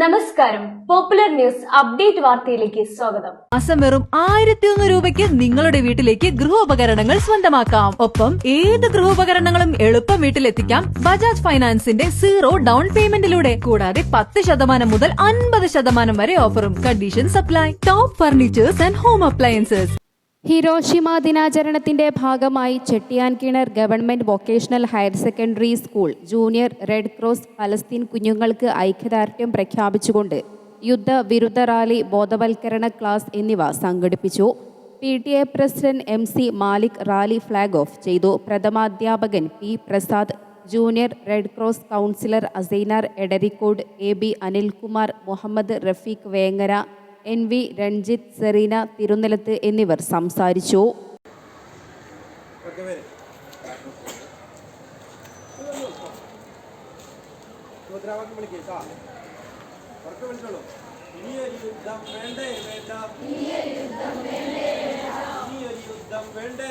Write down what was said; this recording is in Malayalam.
നമസ്കാരം. പോപ്പുലർ ന്യൂസ് അപ്ഡേറ്റ് വാർത്തയിലേക്ക് സ്വാഗതം. മാസം വെറും ആയിരത്തി ഒന്ന് രൂപയ്ക്ക് നിങ്ങളുടെ വീട്ടിലേക്ക് ഗൃഹോപകരണങ്ങൾ സ്വന്തമാക്കാം. ഒപ്പം ഏത് ഗൃഹോപകരണങ്ങളും എളുപ്പം വീട്ടിലെത്തിക്കാം ബജാജ് ഫൈനാൻസിന്റെ സീറോ ഡൗൺ പേയ്മെന്റിലൂടെ. കൂടാതെ പത്ത് ശതമാനം മുതൽ അൻപത് ശതമാനം വരെ ഓഫറും condition apply top furnitures and home appliances Hiroshima ദിനാചരണത്തിന്റെ ഭാഗമായി Chettiyan Kinar government vocational higher secondary school junior red cross Palestine കുഞ്ഞുങ്ങൾക്ക് ഐക്യദാർഢ്യം പ്രഖ്യാപിച്ചുകൊണ്ട് യുദ്ധ വിരുദ്ധ റാലി ബോധവൽക്കരണ ക്ലാസ് എന്നിവ സംഘടിപ്പിച്ചു. P T A president M C Malik rally flag off ചെയ്തു. പ്രഥമാധ്യാപകൻ P Prasad junior red cross councillor Asainar Edarikode A B Anilkumar Muhammad Rafeeq Vengara N V Ranjith Sereena Thirunilath എന്നിവർ സംസാരിച്ചു വേണ്ടേ